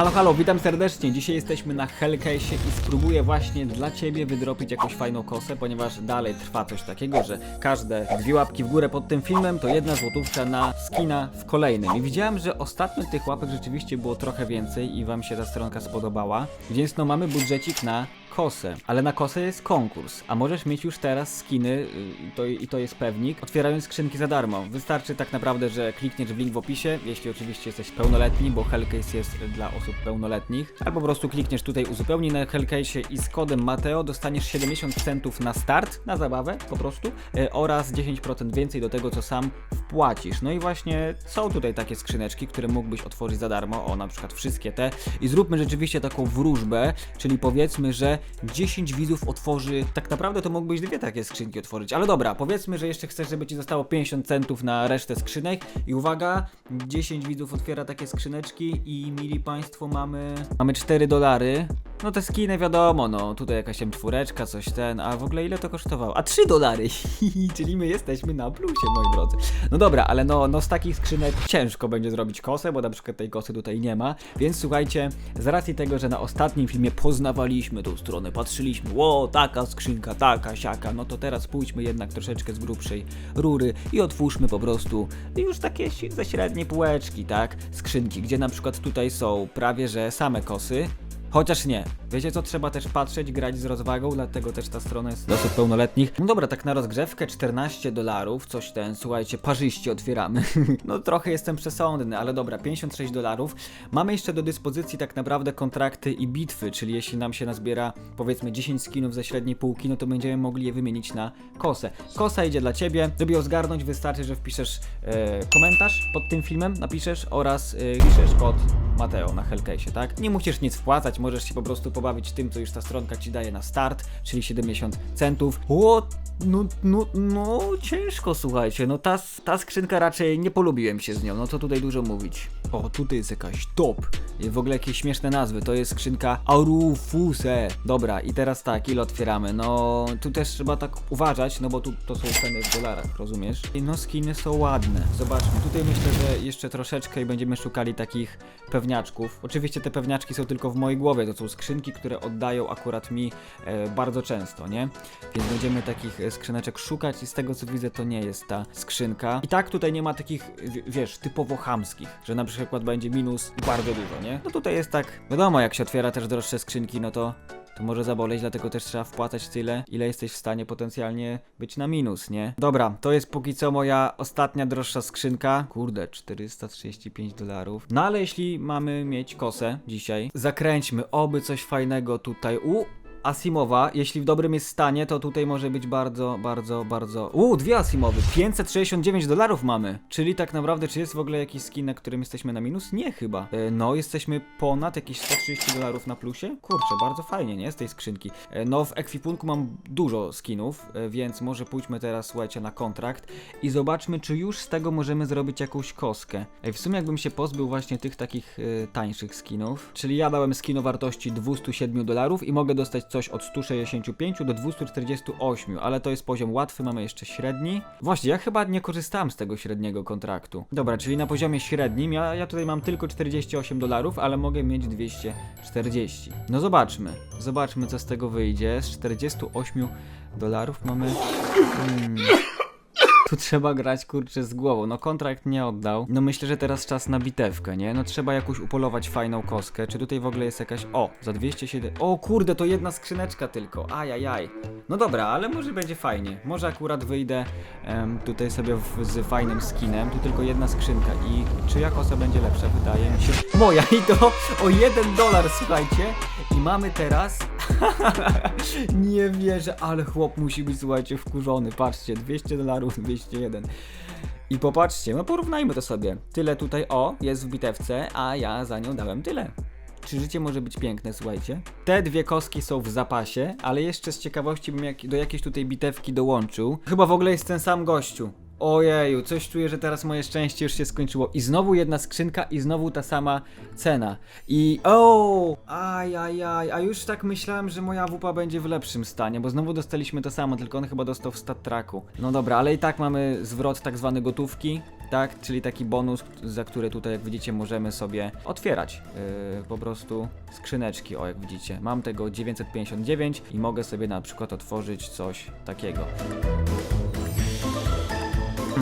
Halo, halo, witam serdecznie. Dzisiaj jesteśmy na Hellcase i spróbuję właśnie dla Ciebie wydropić jakąś fajną kosę, ponieważ dalej trwa coś takiego, że każde dwie łapki w górę pod tym filmem to jedna złotówka na skina w kolejnym. I widziałem, że ostatnio tych łapek rzeczywiście było trochę więcej i Wam się ta stronka spodobała, więc no mamy budżecik na kosę, ale na kosę jest konkurs, a możesz mieć już teraz skiny y, to, i to jest pewnik, otwierając skrzynki za darmo. Wystarczy tak naprawdę, że klikniesz w link w opisie, jeśli oczywiście jesteś pełnoletni, bo Hellcase jest dla osób pełnoletnich, albo po prostu klikniesz tutaj uzupełnij na Hellcase i z kodem Mateo dostaniesz 70 centów na start, na zabawę po prostu, y, oraz 10% więcej do tego, co sam wpłacisz. No i właśnie są tutaj takie skrzyneczki, które mógłbyś otworzyć za darmo, o na przykład wszystkie te i zróbmy rzeczywiście taką wróżbę, czyli powiedzmy, że 10 widzów otworzy, tak naprawdę to mógłbyś dwie takie skrzynki otworzyć, ale dobra, powiedzmy, że jeszcze chcesz, żeby ci zostało 50 centów na resztę skrzynek. I uwaga, 10 widzów otwiera takie skrzyneczki i mili państwo mamy, mamy 4 dolary, no te skiny wiadomo, no tutaj jakaś tam czwóreczka, coś ten, a w ogóle ile to kosztowało? A 3 dolary, czyli my jesteśmy na plusie, moi drodzy. No dobra, ale no, no z takich skrzynek ciężko będzie zrobić kosę, bo na przykład tej kosy tutaj nie ma, więc słuchajcie, z racji tego, że na ostatnim filmie poznawaliśmy tą stronę, patrzyliśmy, o, taka skrzynka, taka, siaka, no to teraz pójdźmy jednak troszeczkę z grubszej rury i otwórzmy po prostu już takie ze średniej półeczki, tak, skrzynki, gdzie na przykład tutaj są prawie, że same kosy, Chociaż nie. Wiecie co, trzeba też patrzeć, grać z rozwagą, dlatego też ta strona jest dla osób pełnoletnich. No dobra, tak na rozgrzewkę 14 dolarów, coś ten, słuchajcie, parzyście otwieramy. no trochę jestem przesądny, ale dobra, 56 dolarów. Mamy jeszcze do dyspozycji tak naprawdę kontrakty i bitwy, czyli jeśli nam się nazbiera powiedzmy 10 skinów ze średniej półki, no to będziemy mogli je wymienić na kosę. Kosa idzie dla ciebie, żeby ją zgarnąć wystarczy, że wpiszesz e, komentarz pod tym filmem, napiszesz oraz e, piszesz kod Mateo na Hellcase, tak? Nie musisz nic wpłacać, możesz się po prostu pobawić tym, co już ta stronka ci daje na start, czyli 70 centów. O, no, no, no, ciężko, słuchajcie, no ta, ta skrzynka raczej nie polubiłem się z nią, no to tutaj dużo mówić. O, tutaj jest jakaś top. I w ogóle jakieś śmieszne nazwy, to jest skrzynka Arufuse. Dobra, i teraz tak, ile otwieramy? No, tu też trzeba tak uważać, no bo tu to są ceny w dolarach, rozumiesz? I no, skiny są ładne. Zobaczmy, tutaj myślę, że jeszcze troszeczkę i będziemy szukali takich pewniaczków. Oczywiście te pewniaczki są tylko w mojej głowie, to są skrzynki, które oddają akurat mi e, bardzo często, nie? Więc będziemy takich e, skrzyneczek szukać i z tego co widzę to nie jest ta skrzynka. I tak tutaj nie ma takich, wiesz, typowo chamskich, że na przykład będzie minus bardzo dużo, nie? No tutaj jest tak, wiadomo, jak się otwiera też droższe skrzynki, no to to może zaboleć, dlatego też trzeba wpłacać tyle, ile jesteś w stanie potencjalnie być na minus, nie? Dobra, to jest póki co moja ostatnia droższa skrzynka. Kurde, 435 dolarów. No ale jeśli mamy mieć kosę dzisiaj, zakręćmy, oby coś fajnego tutaj. U, Asimowa, jeśli w dobrym jest stanie, to tutaj może być bardzo, bardzo, bardzo... Uuu, dwie Asimowy, 569 dolarów mamy! Czyli tak naprawdę, czy jest w ogóle jakiś skin, na którym jesteśmy na minus? Nie chyba. E, no, jesteśmy ponad jakieś 130 dolarów na plusie? Kurczę, bardzo fajnie, nie? Z tej skrzynki. E, no, w ekwipunku mam dużo skinów, e, więc może pójdźmy teraz, słuchajcie, na kontrakt i zobaczmy, czy już z tego możemy zrobić jakąś koskę. Ej, w sumie jakbym się pozbył właśnie tych takich e, tańszych skinów, czyli ja dałem skin o wartości 207 dolarów i mogę dostać coś od 165 do 248, ale to jest poziom łatwy, mamy jeszcze średni. Właśnie, ja chyba nie korzystałem z tego średniego kontraktu. Dobra, czyli na poziomie średnim, ja, ja tutaj mam tylko 48 dolarów, ale mogę mieć 240. No zobaczmy, zobaczmy co z tego wyjdzie. Z 48 dolarów mamy... Hmm. Tu trzeba grać kurczę z głową. No kontrakt nie oddał. No myślę, że teraz czas na bitewkę, nie? No trzeba jakąś upolować fajną koskę. Czy tutaj w ogóle jest jakaś. O, za 207. O kurde, to jedna skrzyneczka tylko. Ajajaj. No dobra, ale może będzie fajnie. Może akurat wyjdę em, tutaj sobie w, z fajnym skinem. Tu tylko jedna skrzynka. I czyja kosa będzie lepsza? Wydaje mi się. Moja i to o 1 dolar, słuchajcie. I mamy teraz nie wierzę, ale chłop musi być, słuchajcie, wkurzony. Patrzcie, 200 dolarów, 201. I popatrzcie, no porównajmy to sobie. Tyle tutaj, o, jest w bitewce, a ja za nią dałem tyle. Czy życie może być piękne, słuchajcie? Te dwie kostki są w zapasie, ale jeszcze z ciekawości bym jak, do jakiejś tutaj bitewki dołączył. Chyba w ogóle jest ten sam gościu. Ojeju, coś czuję, że teraz moje szczęście już się skończyło. I znowu jedna skrzynka i znowu ta sama cena. I o, ajajaj, a już tak myślałem, że moja wupa będzie w lepszym stanie, bo znowu dostaliśmy to samo, tylko on chyba dostał w stat. No dobra, ale i tak mamy zwrot tak zwany gotówki, tak, czyli taki bonus, za który tutaj, jak widzicie, możemy sobie otwierać yy, po prostu skrzyneczki, o jak widzicie. Mam tego 959 i mogę sobie na przykład otworzyć coś takiego.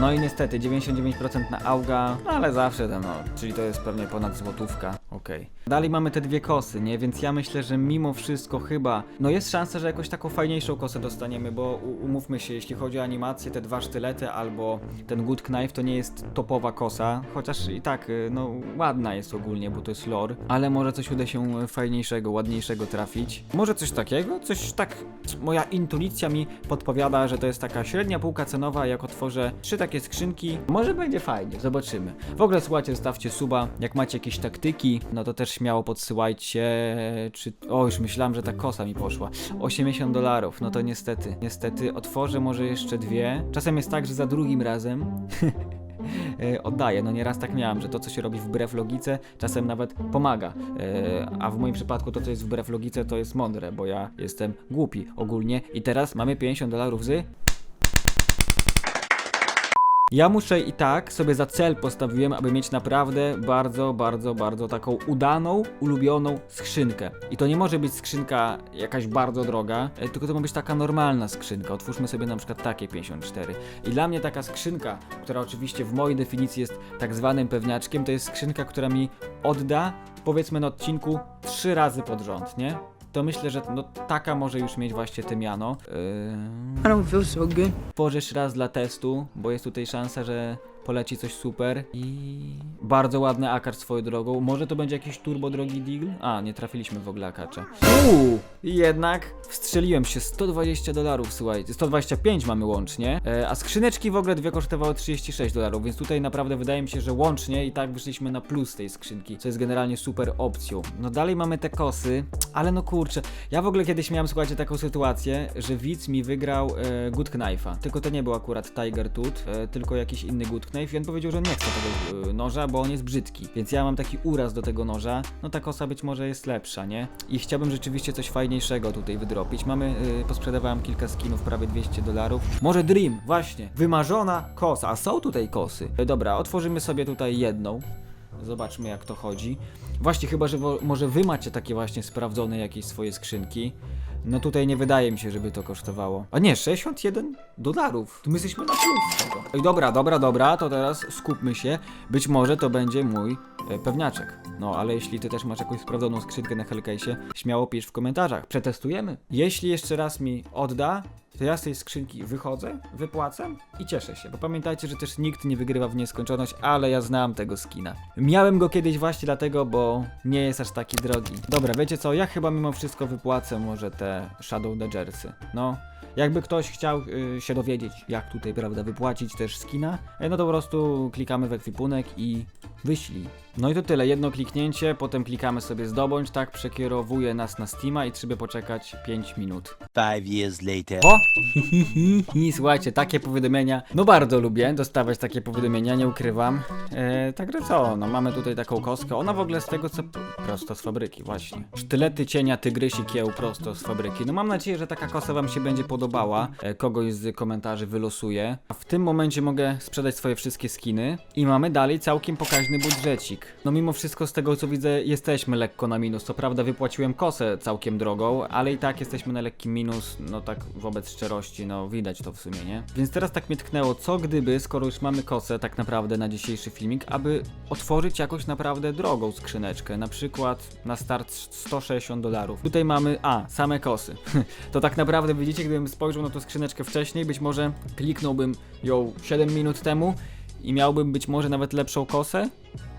No i niestety 99% na auga, ale zawsze tam, no, czyli to jest pewnie ponad złotówka, okej. Dalej mamy te dwie kosy, nie? Więc ja myślę, że mimo wszystko chyba, no jest szansa, że jakoś taką fajniejszą kosę dostaniemy, bo umówmy się, jeśli chodzi o animację, te dwa sztylety albo ten good knife to nie jest topowa kosa, chociaż i tak, y, no ładna jest ogólnie, bo to jest lore, ale może coś uda się fajniejszego, ładniejszego trafić. Może coś takiego, coś tak, moja intuicja mi podpowiada, że to jest taka średnia półka cenowa, jak otworzę trzy takie skrzynki, może będzie fajnie, zobaczymy. W ogóle słuchajcie, zostawcie suba, jak macie jakieś taktyki, no to też śmiało podsyłajcie, czy... O, już myślałem, że ta kosa mi poszła. 80 dolarów, no to niestety, niestety otworzę może jeszcze dwie. Czasem jest tak, że za drugim razem e, oddaję. No nieraz tak miałem, że to, co się robi wbrew logice, czasem nawet pomaga. E, a w moim przypadku to, co jest wbrew logice, to jest mądre, bo ja jestem głupi ogólnie. I teraz mamy 50 dolarów z... Ja muszę i tak sobie za cel postawiłem, aby mieć naprawdę bardzo, bardzo, bardzo taką udaną, ulubioną skrzynkę. I to nie może być skrzynka jakaś bardzo droga, e, tylko to ma być taka normalna skrzynka. Otwórzmy sobie na przykład takie 54. I dla mnie taka skrzynka, która oczywiście w mojej definicji jest tak zwanym pewniaczkiem, to jest skrzynka, która mi odda, powiedzmy na odcinku, trzy razy pod rząd, nie? To myślę, że no, taka może już mieć właśnie te miano. Yy... I don't feel so good. Tworzysz raz dla testu, bo jest tutaj szansa, że poleci coś super i bardzo ładny akar swoją drogą. Może to będzie jakiś turbo drogi deal? A, nie trafiliśmy w ogóle akacza. Uuu, jednak wstrzeliłem się 120 dolarów, słuchajcie, 125 mamy łącznie, e, a skrzyneczki w ogóle dwie kosztowały 36 dolarów, więc tutaj naprawdę wydaje mi się, że łącznie i tak wyszliśmy na plus tej skrzynki, co jest generalnie super opcją. No dalej mamy te kosy, ale no kurczę, ja w ogóle kiedyś miałem, słuchajcie, taką sytuację, że widz mi wygrał e, Good Knife'a, tylko to nie był akurat Tiger Tooth, e, tylko jakiś inny Good Knife i on powiedział, że on nie chce tego e, noża, bo on jest brzydki, więc ja mam taki uraz do tego noża, no ta kosa być może jest lepsza, nie? I chciałbym rzeczywiście coś fajniejszego tutaj wydropić. Mamy, e, posprzedawałem kilka skinów, prawie 200 dolarów. Może Dream, właśnie, wymarzona kosa, a są tutaj kosy. E, dobra, otworzymy sobie tutaj jedną. Zobaczmy jak to chodzi. Właśnie chyba, że może wy macie takie właśnie sprawdzone jakieś swoje skrzynki. No tutaj nie wydaje mi się, żeby to kosztowało. A nie, 61 dolarów. Tu my jesteśmy na plus. Ej, dobra, dobra, dobra, to teraz skupmy się. Być może to będzie mój e, pewniaczek. No, ale jeśli ty też masz jakąś sprawdzoną skrzynkę na Hellcase'ie, śmiało pisz w komentarzach. Przetestujemy. Jeśli jeszcze raz mi odda, to ja z tej skrzynki wychodzę, wypłacę i cieszę się, bo pamiętajcie, że też nikt nie wygrywa w nieskończoność, ale ja znam tego skina. Miałem go kiedyś właśnie dlatego, bo nie jest aż taki drogi. Dobra, wiecie co, ja chyba mimo wszystko wypłacę może te Shadow Dodgersy. No, jakby ktoś chciał y, się dowiedzieć, jak tutaj, prawda, wypłacić też skina, e, no to po prostu klikamy w ekwipunek i wyślij. No i to tyle, jedno kliknięcie, potem klikamy sobie zdobądź, tak, przekierowuje nas na Steama i trzeba poczekać 5 minut. Five years later. O! Słuchajcie, takie powiadomienia, no bardzo lubię dostawać takie powiadomienia, nie ukrywam. E, także co, no mamy tutaj taką kostkę, ona w ogóle z tego co... prosto z fabryki, właśnie. Sztylety cienia tygrysi kieł prosto z fabryki. No mam nadzieję, że taka kosa wam się będzie podobała, e, kogoś z komentarzy wylosuję. A w tym momencie mogę sprzedać swoje wszystkie skiny i mamy dalej całkiem budżecik. No mimo wszystko z tego co widzę jesteśmy lekko na minus, co prawda wypłaciłem kosę całkiem drogą, ale i tak jesteśmy na lekki minus, no tak wobec szczerości, no widać to w sumie, nie? Więc teraz tak mnie tknęło, co gdyby, skoro już mamy kosę tak naprawdę na dzisiejszy filmik, aby otworzyć jakąś naprawdę drogą skrzyneczkę, na przykład na start 160 dolarów. Tutaj mamy, a, same kosy. to tak naprawdę widzicie, gdybym spojrzał na tą skrzyneczkę wcześniej, być może kliknąłbym ją 7 minut temu i miałbym być może nawet lepszą kosę,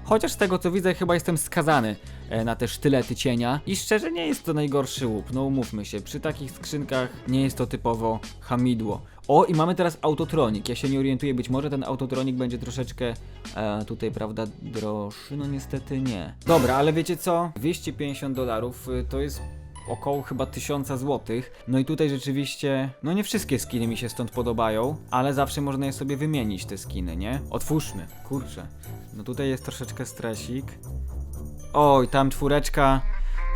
Chociaż z tego co widzę, chyba jestem skazany e, na te sztylety cienia. I szczerze nie jest to najgorszy łup, no umówmy się. Przy takich skrzynkach nie jest to typowo hamidło. O, i mamy teraz autotronik. Ja się nie orientuję, być może ten autotronik będzie troszeczkę e, tutaj, prawda, droższy. No niestety nie. Dobra, ale wiecie co? 250 dolarów y, to jest około chyba 1000 złotych. No i tutaj rzeczywiście, no nie wszystkie skiny mi się stąd podobają, ale zawsze można je sobie wymienić, te skiny, nie? Otwórzmy, kurczę. No tutaj jest troszeczkę stresik. Oj, tam czwóreczka.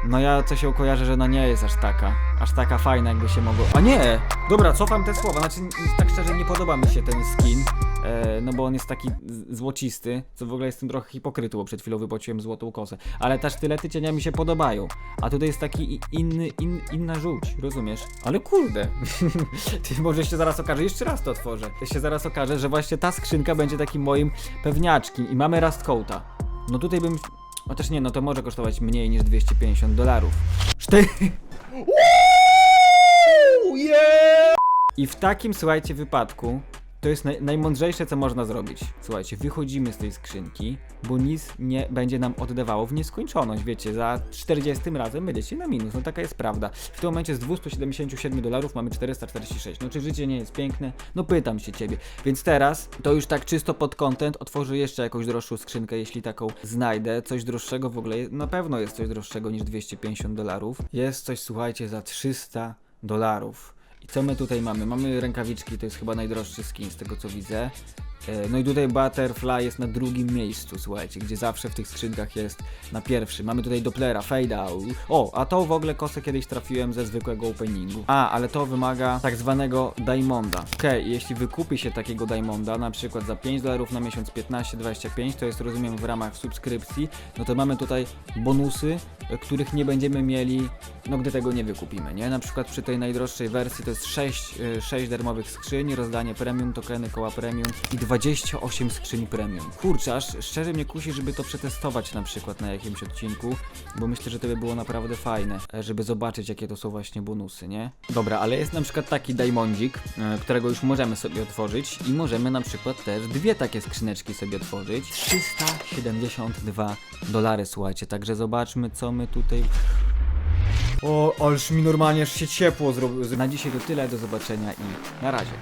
No ja coś się kojarzę, że no nie jest aż taka. Aż taka fajna, jakby się mogło. A nie! Dobra, cofam te słowa. Znaczy, tak szczerze, nie podoba mi się ten skin. E, no bo on jest taki złocisty, co w ogóle jestem trochę hipokrytą, bo przed chwilą wypłaciłem złotą kosę. Ale te sztylety cienia mi się podobają. A tutaj jest taki inny, in, inna żółć, rozumiesz? Ale kurde. Ty może się zaraz okaże, jeszcze raz to otworzę. To się zaraz okaże, że właśnie ta skrzynka będzie takim moim pewniaczkiem i mamy Rustcoata. No tutaj bym... Chociaż nie, no to może kosztować mniej niż 250 dolarów. Szty... I w takim, słuchajcie, wypadku to jest naj, najmądrzejsze, co można zrobić. Słuchajcie, wychodzimy z tej skrzynki, bo nic nie będzie nam oddawało w nieskończoność. Wiecie, za 40 razem będziecie na minus. No taka jest prawda. W tym momencie z 277 dolarów mamy 446. No czy życie nie jest piękne? No pytam się ciebie. Więc teraz to już tak czysto pod content otworzę jeszcze jakąś droższą skrzynkę, jeśli taką znajdę. Coś droższego w ogóle, na pewno jest coś droższego niż 250 dolarów. Jest coś, słuchajcie, za 300 dolarów. I co my tutaj mamy? Mamy rękawiczki, to jest chyba najdroższy skin z tego co widzę. E, No i tutaj Butterfly jest na drugim miejscu, słuchajcie, gdzie zawsze w tych skrzynkach jest na pierwszym. Mamy tutaj Dopplera, Fade Out. O, a to w ogóle kosę kiedyś trafiłem ze zwykłego openingu. A, ale to wymaga tak zwanego Diamonda. Okej, jeśli wykupi się takiego Diamonda, na przykład za 5 dolarów na miesiąc 15-25, to jest rozumiem w ramach subskrypcji, no to mamy tutaj bonusy, których nie będziemy mieli, no gdy tego nie wykupimy, nie? Na przykład przy tej najdroższej wersji to jest 6, 6 darmowych skrzyń, rozdanie premium, tokeny koła premium i 28 skrzyń premium. Kurczę, aż szczerze mnie kusi, żeby to przetestować na przykład na jakimś odcinku, bo myślę, że to by było naprawdę fajne, e, żeby zobaczyć jakie to są właśnie bonusy, nie? Dobra, ale jest na przykład taki diamondzik, e, którego już możemy sobie otworzyć i możemy na przykład też dwie takie skrzyneczki sobie otworzyć. 372 dolary, słuchajcie, także zobaczmy co my tutaj o, ależ mi normalnie aż się ciepło. Na dzisiaj to tyle, do zobaczenia i na razie.